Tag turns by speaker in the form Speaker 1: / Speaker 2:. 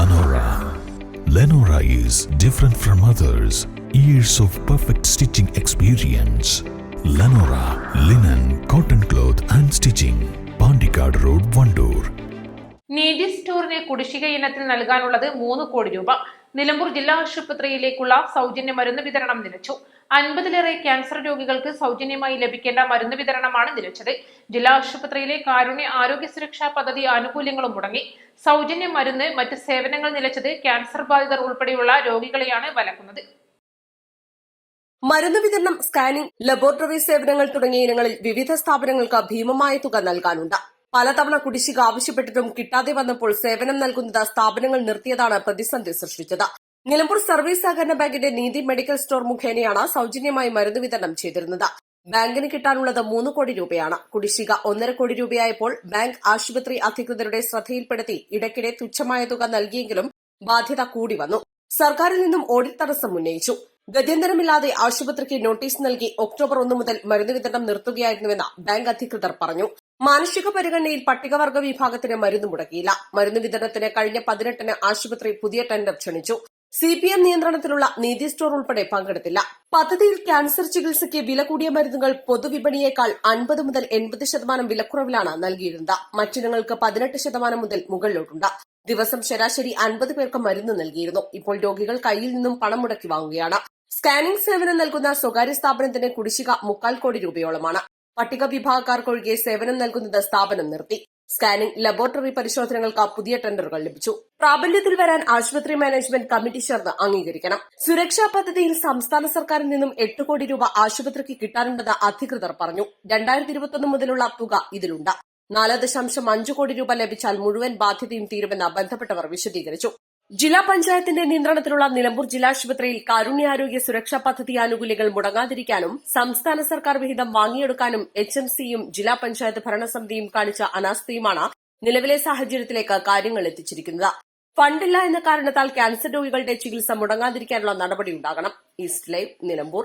Speaker 1: Lenora. Lenora is different from others. Years of perfect stitching experience. Lenora linen, cotton cloth and stitching. Pandikad Road, Vandoor.
Speaker 2: നീതി സ്റ്റോറിന് കുടിശ്ശിക ഇനത്തിൽ നൽകാനുള്ളത് മൂന്ന് കോടി രൂപ നിലമ്പൂർ ജില്ലാ ആശുപത്രിയിലേക്കുള്ള സൗജന്യ മരുന്ന് വിതരണം നിലച്ചു. അൻപതിലേറെ ക്യാൻസർ രോഗികൾക്ക് സൗജന്യമായി ലഭിക്കേണ്ട മരുന്ന് വിതരണമാണ് നിലച്ചത്. ജില്ലാ ആശുപത്രിയിലെ കാരുണ്യ ആരോഗ്യ സുരക്ഷാ പദ്ധതി ആനുകൂല്യങ്ങളും മുടങ്ങി. സൗജന്യ മരുന്ന് മറ്റ് സേവനങ്ങൾ നിലച്ചത് ക്യാൻസർ ബാധിതർ ഉൾപ്പെടെയുള്ള രോഗികളെയാണ് വലക്കുന്നത്.
Speaker 3: മരുന്ന് വിതരണം സ്കാനിംഗ് ലബോറട്ടറി സേവനങ്ങൾ തുടങ്ങിയ ഇനങ്ങളിൽ വിവിധ സ്ഥാപനങ്ങൾക്ക് ഭീമമായ തുക നൽകാനുണ്ട്. പലതവണ കുടിശ്ശിക ആവശ്യപ്പെട്ടിട്ടും കിട്ടാതെ വന്നപ്പോൾ സേവനം നൽകുന്നത് സ്ഥാപനങ്ങൾ നിർത്തിയതാണ് പ്രതിസന്ധി സൃഷ്ടിച്ചത്. നിലമ്പൂർ സർവീസ് സഹകരണ ബാങ്കിന്റെ നീതി മെഡിക്കൽ സ്റ്റോർ മുഖേനയാണ് സൌജന്യമായി മരുന്ന് വിതരണം ചെയ്തിരുന്നത്. ബാങ്കിന് കിട്ടാനുള്ളത് മൂന്ന് കോടി രൂപയാണ്. കുടിശ്ശിക ഒന്നര കോടി രൂപയായപ്പോൾ ബാങ്ക് ആശുപത്രി അധികൃതരുടെ ശ്രദ്ധയിൽപ്പെടുത്തി ഇടയ്ക്കിടെ തുച്ഛമായ തുക നൽകിയെങ്കിലും ബാധ്യത കൂടി വന്നു. സർക്കാരിൽ നിന്നും ഓഡിറ്റ് തടസ്സം ഉന്നയിച്ചു. ഗത്യന്തരമില്ലാതെ ആശുപത്രിക്ക് നോട്ടീസ് നൽകി ഒക്ടോബർ ഒന്ന് മുതൽ മരുന്ന് വിതരണം നിർത്തുകയായിരുന്നുവെന്ന് ബാങ്ക് അധികൃതർ പറഞ്ഞു. മാനുഷിക പരിഗണനയിൽ പട്ടികവർഗ വിഭാഗത്തിന് മരുന്ന് മുടക്കിയില്ല. മരുന്ന് വിതരണത്തിന് കഴിഞ്ഞ പതിനെട്ടിന് ആശുപത്രി പുതിയ ടെൻഡർ ക്ഷണിച്ചു. സി പി എം നിയന്ത്രണത്തിലുള്ള നീതി സ്റ്റോർ ഉൾപ്പെടെ പങ്കെടുത്തില്ല. പദ്ധതിയിൽ ക്യാൻസർ ചികിത്സയ്ക്ക് വില കൂടിയ മരുന്നുകൾ പൊതുവിപണിയേക്കാൾ അൻപത് മുതൽ എൺപത് ശതമാനം വിലക്കുറവിലാണ് നൽകിയിരുന്നത്. മറ്റിനങ്ങൾക്ക് പതിനെട്ട് ശതമാനം മുതൽ മുകളിലോട്ടുണ്ട്. ദിവസം ശരാശരി അൻപത് പേർക്ക് മരുന്ന് നൽകിയിരുന്നു. ഇപ്പോൾ രോഗികൾ കയ്യിൽ നിന്നും പണം മുടക്കി വാങ്ങുകയാണ്. സ്കാനിംഗ് സേവനം നൽകുന്ന സ്വകാര്യ സ്ഥാപനത്തിന്റെ കുടിശ്ശിക മുക്കാൽ കോടി രൂപയോളമാണ്. പട്ടിക വിഭാഗക്കാർക്കൊഴികെ സേവനം നൽകുന്നത് സ്ഥാപനം നിർത്തി. സ്കാനിംഗ് ലബോറട്ടറി പരിശോധനകൾക്ക് പുതിയ ടെൻഡറുകൾ ലഭിച്ചു. പ്രാബല്യത്തിൽ വരാൻ ആശുപത്രി മാനേജ്മെന്റ് കമ്മിറ്റി ചേർന്ന് അംഗീകരിക്കണം. സുരക്ഷാ പദ്ധതിയിൽ സംസ്ഥാന സർക്കാരിൽ നിന്നും എട്ട് കോടി രൂപ ആശുപത്രിക്ക് കിട്ടാനുണ്ടെന്ന് അധികൃതർ പറഞ്ഞു. രണ്ടായിരത്തി ഇരുപത്തൊന്ന് മുതലുള്ള തുക ഇതിലുണ്ട്. നാല് ദശാംശം അഞ്ച് കോടി രൂപ ലഭിച്ചാൽ മുഴുവൻ ബാധ്യതയും തീരുമെന്ന് ബന്ധപ്പെട്ടവർ വിശദീകരിച്ചു. ജില്ലാ പഞ്ചായത്തിന്റെ നിയന്ത്രണത്തിലുള്ള നിലമ്പൂർ ജില്ലാശുപത്രിയിൽ കാരുണ്യാരോഗ്യ സുരക്ഷാ പദ്ധതി ആനുകൂല്യങ്ങൾ മുടങ്ങാതിരിക്കാനും സംസ്ഥാന സർക്കാർ വിഹിതം വാങ്ങിയെടുക്കാനും എച്ച് എം സിയും ജില്ലാ പഞ്ചായത്ത് ഭരണസമിതിയും കാണിച്ച അനാസ്ഥയുമാണ് നിലവിലെ സാഹചര്യത്തിലേക്ക് കാര്യങ്ങൾ എത്തിച്ചിരിക്കുന്നത്. ഫണ്ടില്ല എന്ന കാരണത്താൽ ക്യാൻസർ രോഗികളുടെ ചികിത്സ മുടങ്ങാതിരിക്കാനുള്ള നടപടിയുണ്ടാകണം ഈസ്റ്റ് ലൈവ് നിലമ്പൂർ.